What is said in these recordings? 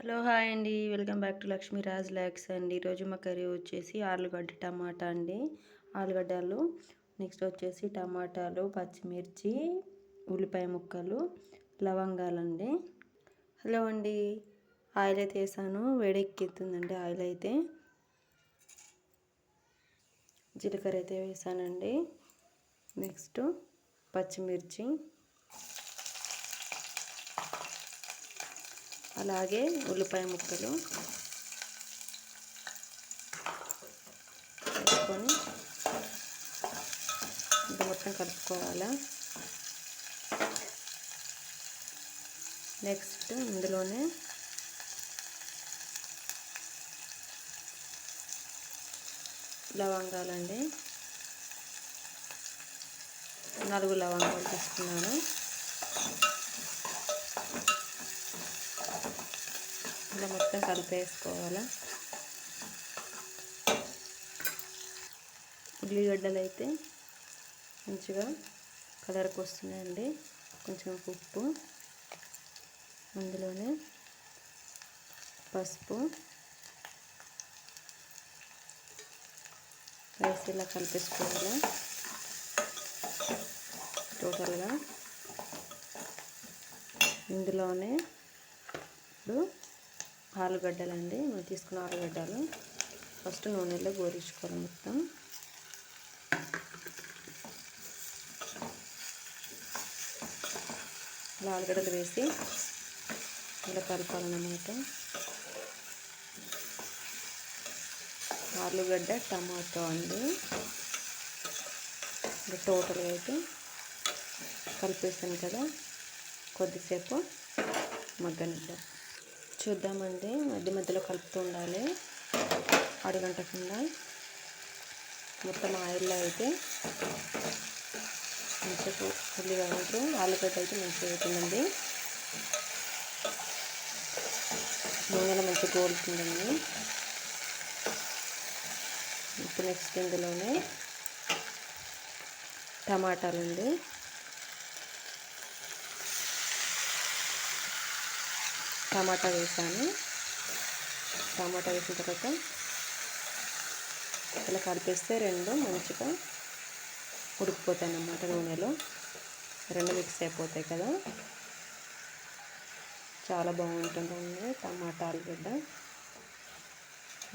Hello hi అండి. Welcome back to Lakshmi Raj lakhs అండి. ఈరోజు మా కర్రీ వచ్చేసి ఆలుగడ్డ టమాటా అండి. ఆలుగడ్డలు. నెక్స్ట్ వచ్చేసి టమాటాలు పచ్చిమిర్చి ఉల్లిపాయ ముక్కలు లవంగాలండి. హలో అండి. ఆయిల్ అయితే వేసాను. వేడెక్కితుందండి ఆయిల్ అయితే. జీలకర్ర అయితే వేసానండి. నెక్స్ట్ పచ్చిమిర్చి. అలాగే ఉల్లిపాయ ముక్కలు వేసుకొని ఇది మొత్తం కలుపుకోవాలా. నెక్స్ట్ ఇందులోనే లవంగాలండి. నాలుగు లవంగాలు తీసుకున్నాను. మొత్తం కలిపేసుకోవాలి? ఉల్లిగడ్డలు అయితే మంచిగా కలర్కి వస్తున్నాయండి కొంచెం ఉప్పు అందులోనే పసుపు వేసి ఇలా కలిపేసుకోవాలి? టోటల్గా ఇందులోనే ఇప్పుడు ఆలుగడ్డలు అండి మనం తీసుకున్న ఆలుగడ్డలు ఫస్ట్ నూనెలో గోరించుకోవాలి మొత్తం. ఇలా ఆలుగడ్డలు వేసి ఇలా కలపాలన్నమాట. ఆలుగడ్డ టమాటో అండి. టోటల్గా అయితే కలిపేస్తాను కదా. కొద్దిసేపు మగ్గనిద్దాం. చూద్దామండి. మధ్య మధ్యలో కలుపుతూ ఉండాలి. అడగంటకుండా మొత్తం ఆయిల్లో అయితే మంచిగా ఉల్లిగడ్డ ఆలుగడ్డ అయితే మంచిగా అవుతుందండి. నూనెలో మంచిగా కోలుతుందండి ఇప్పుడు నెక్స్ట్ ఇందులోనే టమాటాలు అండి టమాటా వేసాను. టమాటా వేసిన తర్వాత ఇలా కలిపేస్తే రెండు మంచిగా ఉడికిపోతాయి అన్నమాట నూనెలో. రెండు మిక్స్ అయిపోతాయి కదా. చాలా బాగుంటుందండి టమాటా ఆలుగడ్డ.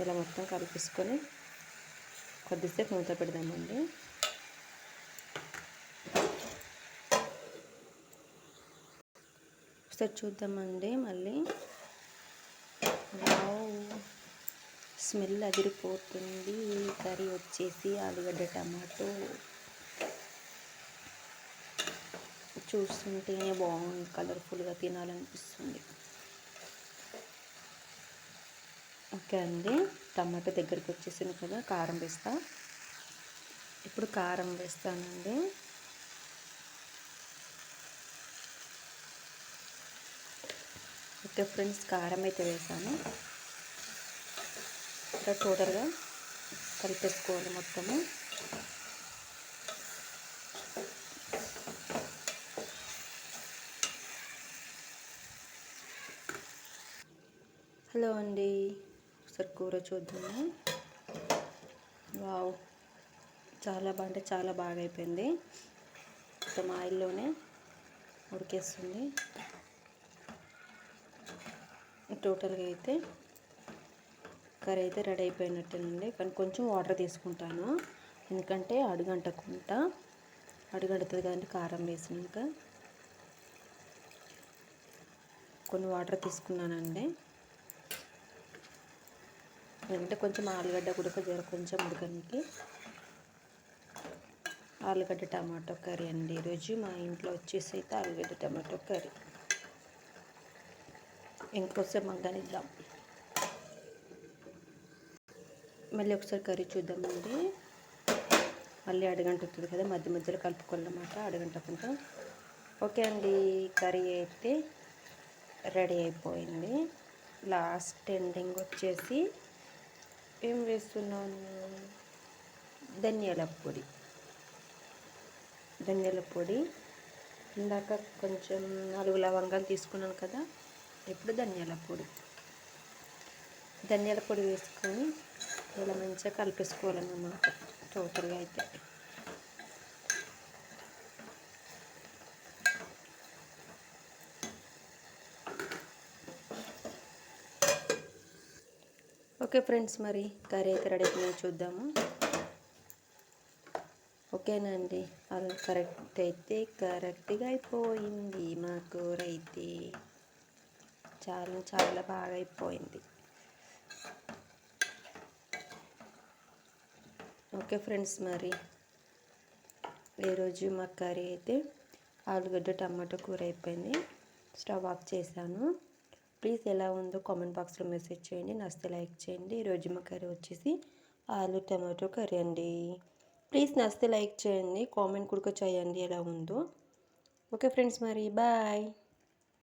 ఇలా మొత్తం కలిపేసుకొని కొద్దిసేపు మూత పెడదామండి. ఒకసారి చూద్దామండి మళ్ళీ. స్మెల్ అదిరిపోతుంది. కర్రీ వచ్చేసి ఆలుగడ్డ టమాటో. చూస్తుంటేనే బాగుంది. కలర్ఫుల్గా తినాలనిపిస్తుంది. ఓకే అండి. టమాటో దగ్గరికి వచ్చేసింది కదా. కారం వేస్తా. ఇప్పుడు కారం వేస్తానండి. ఓకే ఫ్రెండ్స్ కారం అయితే వేసాను. ఇంకా టోటల్గా కలిపేసుకోవాలి మొత్తము. హలో అండి ఒకసారి కూర చూద్దాము. వావ్ చాలా బాగా అంటే చాలా బాగా అయిపోయింది. మొత్తం ఆయిల్లోనే ఉడికేస్తుంది. టోటల్గా అయితే కర్రీ అయితే రెడీ అయిపోయినట్టేనండి. కానీ కొంచెం వాటర్ తీసుకుంటాను. ఎందుకంటే అడుగంటకుండా అడుగంటుతుంది కదండి కారం వేసినాక. కొన్ని వాటర్ తీసుకున్నానండి. ఎందుకంటే కొంచెం ఆలుగడ్డ కూడా జర కొంచెం ఉడకనికి ఆలుగడ్డ టమాటో కర్రీ అండి. ఈరోజు మా ఇంట్లో వచ్చేసి అయితే ఆలుగడ్డ టమాటో కర్రీ. ఇంకోసేపు మగ్గనిద్దాం. మళ్ళీ ఒకసారి కర్రీ చూద్దామండి. మళ్ళీ అడగంట వస్తుంది కదా మధ్య మధ్యలో కలుపుకోవాలన్నమాట అడగంటకుండా ఓకే అండి కర్రీ అయితే రెడీ అయిపోయింది. లాస్ట్ ఎండింగ్ వచ్చేసి ఏం వేస్తున్నాను? ధనియాల పొడి. ధనియాల పొడి. ఇందాక కొంచెం నాలుగు లవంగాలు తీసుకున్నాను కదా ఇప్పుడు ధనియాల పొడి. ధనియాల పొడి వేసుకొని ఇలా మంచిగా కలిపేసుకోవాలన్నమాట టోటల్గా అయితే. ఓకే ఫ్రెండ్స్ మరి కర్రీ అయితే రెడీ అయిపోయి చూద్దాము. ఓకేనండి అలా కరెక్ట్ అయితే కరెక్ట్గా అయిపోయింది మా కూర అయితే. చాలా చాలా బాగా అయిపోయింది. ఓకే ఫ్రెండ్స్ మరి ఈరోజు మా కర్రీ అయితే ఆలుగడ్డ టమాటో కూర అయిపోయింది. స్టవ్ ఆఫ్ చేశాను. ప్లీజ్ ఎలా ఉందో కామెంట్ బాక్స్లో మెసేజ్ చేయండి. నస్తే లైక్ చేయండి. ఈరోజు మా కర్రీ వచ్చేసి ఆలు టమాటో కర్రీ అండి. ప్లీజ్ నస్తే లైక్ చేయండి. కామెంట్ కూడా చేయండి ఎలా ఉందో. ఓకే ఫ్రెండ్స్ మరి బాయ్.